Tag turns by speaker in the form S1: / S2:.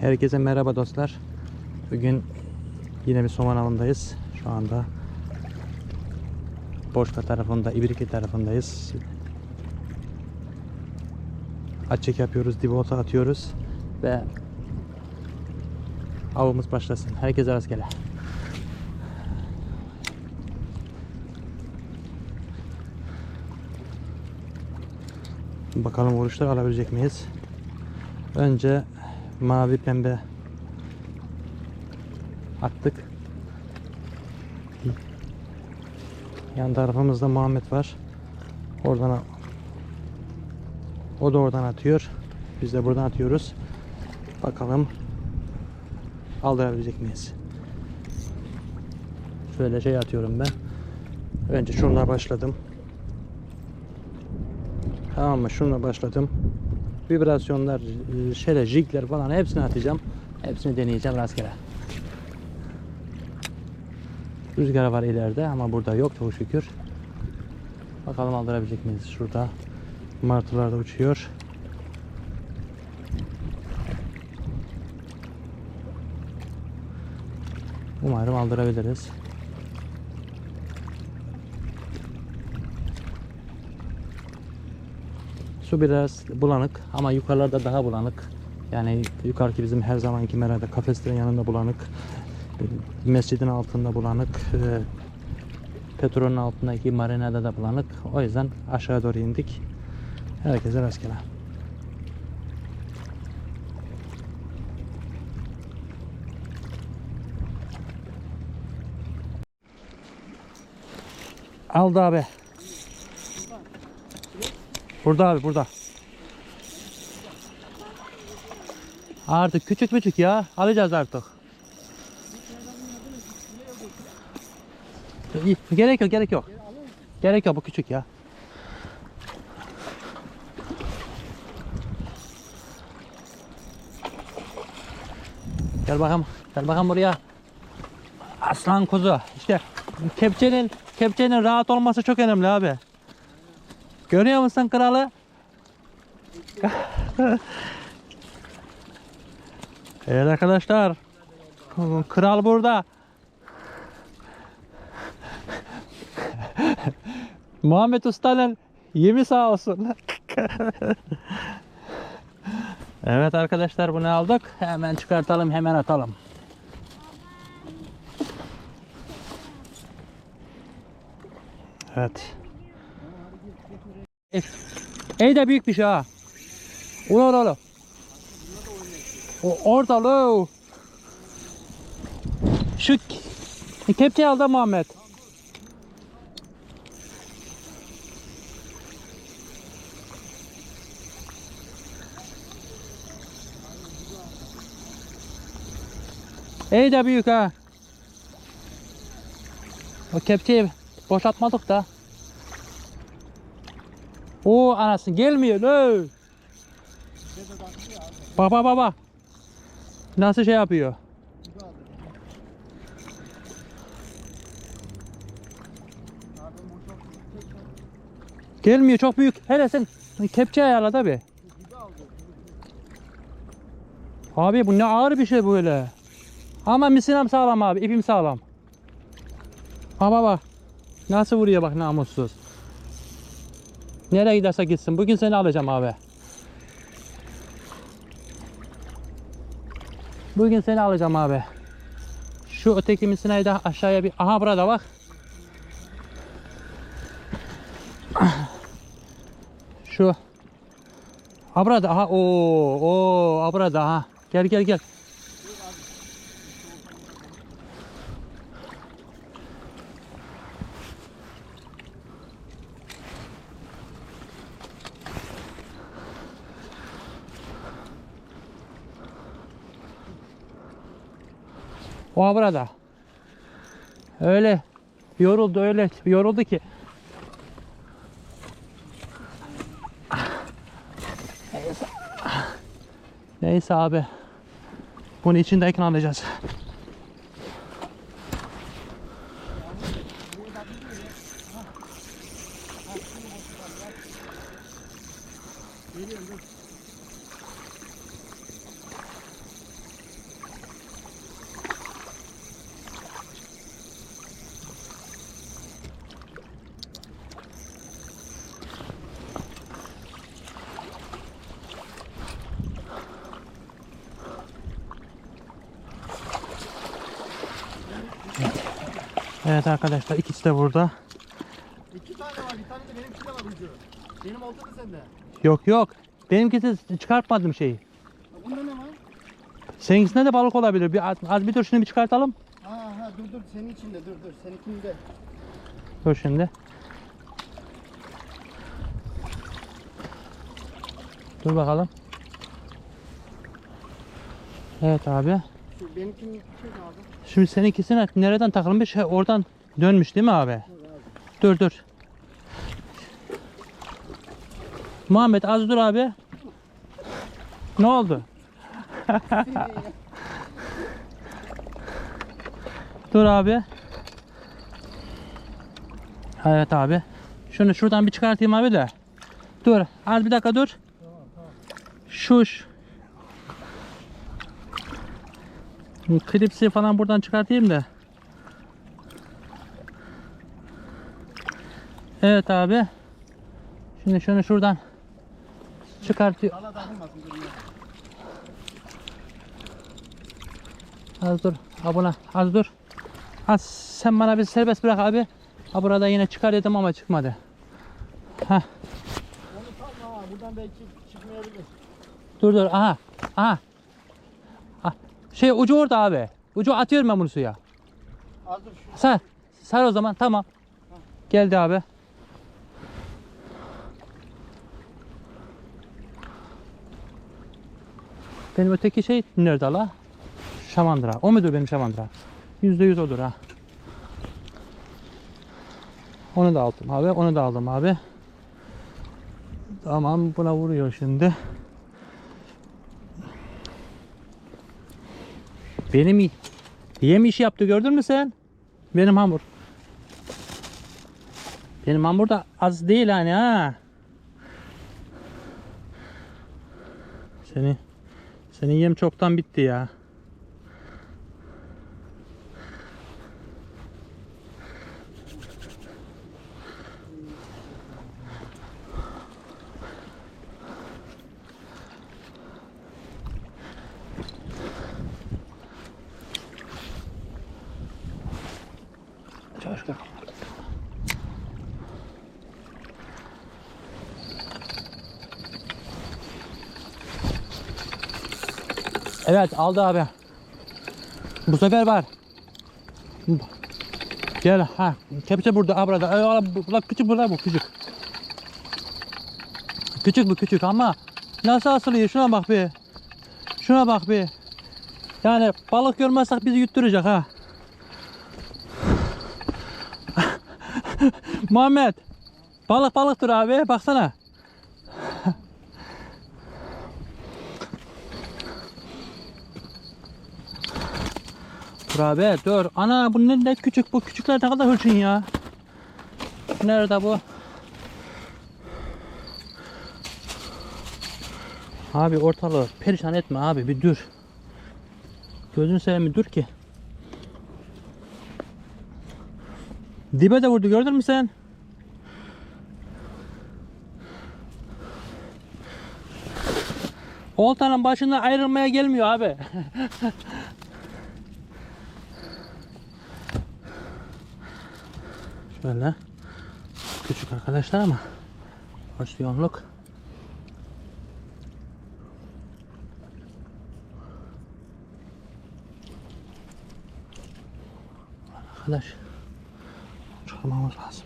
S1: Herkese merhaba dostlar. Bugün yine bir soman avındayız. Şu anda Boşka tarafında, İbriki tarafındayız. Açık yapıyoruz, dibota atıyoruz ve avımız başlasın. Herkese rastgele. Bakalım vuruşlar alabilecek miyiz? Önce mavi pembe attık. Yan tarafımızda Muhammed var. Oradan o da oradan atıyor. Biz de buradan atıyoruz. Bakalım aldırabilecek miyiz? Şöyle şey atıyorum ben. Önce şunla başladım. Tamam mı? Şunla başladım. Vibrasyonlar, e, şeyler, jigler falan hepsini atacağım. Hepsini deneyeceğim rastgele. Rüzgar var ileride ama burada yok çok şükür. Bakalım aldırabilecek miyiz? Şurada martılar da uçuyor. Umarım aldırabiliriz. Su biraz bulanık ama yukarılarda daha bulanık. Yani yukarıki bizim her zamanki merada kafeslerin yanında bulanık. Mescidin altında bulanık. e, Petrolün altındaki marinada da bulanık. O yüzden aşağı doğru indik. Herkese rastgele. Aldı abi. Burada abi burada. Artık küçük küçük ya. Alacağız artık. Gerek yok gerek yok. Gerek yok bu küçük ya. Gel bakalım. Gel bakalım buraya. Aslan kuzu. İşte kepçenin kepçenin rahat olması çok önemli abi. Görüyor musun kralı? evet arkadaşlar. Kral burada. Muhammed Usta'nın yemi sağ olsun. evet arkadaşlar bunu aldık. Hemen çıkartalım hemen atalım. Evet. Ey de büyük bir şey ha. Ula ula ula. O orada lo. Şu ke- kepçeyi al da Muhammed. Ey de büyük ha. O kepçeyi boşaltmadık da. O anasını gelmiyor lo. Baba baba. Nasıl şey yapıyor? Gelmiyor çok büyük. Hele sen kepçe ayarla tabi. Abi bu ne ağır bir şey böyle. Ama misinem sağlam abi. ipim sağlam. Baba bak. Nasıl vuruyor bak namussuz. Nereye giderse gitsin. Bugün seni alacağım abi. Bugün seni alacağım abi. Şu öteki misineyi de aşağıya bir... Aha burada bak. Şu. Ha burada. Aha. Oo, oo, ha burada. Ha. Gel gel gel. O burada. Öyle yoruldu öyle yoruldu ki. Neyse. Abi. Bunu içindeyken alacağız. Evet arkadaşlar ikisi de burada.
S2: İki tane var. Bir tane de benimki de var ucu. Benim olta da sende.
S1: Yok yok. Benimkisi çıkartmadım şeyi.
S2: Bunda ne var?
S1: Seninkisinde de balık olabilir. Bir, az bir dur şunu bir çıkartalım.
S2: Ha ha dur dur senin içinde dur dur. Seninkinde.
S1: Dur şimdi. Dur bakalım. Evet abi.
S2: Benimkinin şey abi.
S1: Şimdi seninkisine nereden takılmış? He, Oradan dönmüş değil mi abi? Dur dur. Muhammed az dur abi. Ne oldu? Dur abi. Evet abi. Şunu şuradan bir çıkartayım abi de. Dur. Az bir dakika dur. Şuş. Klipsi falan buradan çıkartayım da. Evet abi. Şimdi şunu şuradan çıkartıyor. Az dur. Abuna az dur. Az sen bana bir serbest bırak abi. Ha burada yine çıkar dedim ama çıkmadı. Heh.
S2: Onu salma ha. Buradan belki çıkmayabilir.
S1: Dur dur. Aha. Aha. Şey ucu orada abi. Ucu atıyorum ben bunu suya.
S2: Az dur şu.
S1: Sar. Sar o zaman. Tamam. Geldi abi. Benim öteki şey nerede la? Şamandıra. O mudur benim şamandıra? Yüzde yüz odur ha. Onu da aldım abi. Onu da aldım abi. Tamam buna vuruyor şimdi. Benim yem işi yaptı gördün mü sen? Benim hamur. Benim hamur da az değil hani ha. Seni senin yem çoktan bitti ya. Evet aldı abi. Bu sefer var. Gel ha. Kepçe burada. Ha burada. Ay, ala, bu- Ulan küçük burada bu küçük. Küçük bu küçük ama nasıl asılıyor şuna bak bir. Şuna bak bir. Yani balık görmezsek bizi yutturacak ha. Muhammed. Balık balıktır abi. Baksana. Abi dur. Ana bu ne, ne küçük bu. Küçükler ne kadar hırçın ya. Nerede bu? Abi ortalığı perişan etme abi bir dur. Gözün seveyim dur ki. Dibe de vurdu gördün mü sen? Oltanın başında ayrılmaya gelmiyor abi. Şöyle küçük arkadaşlar ama porsiyonluk. Arkadaş çıkarmamız lazım.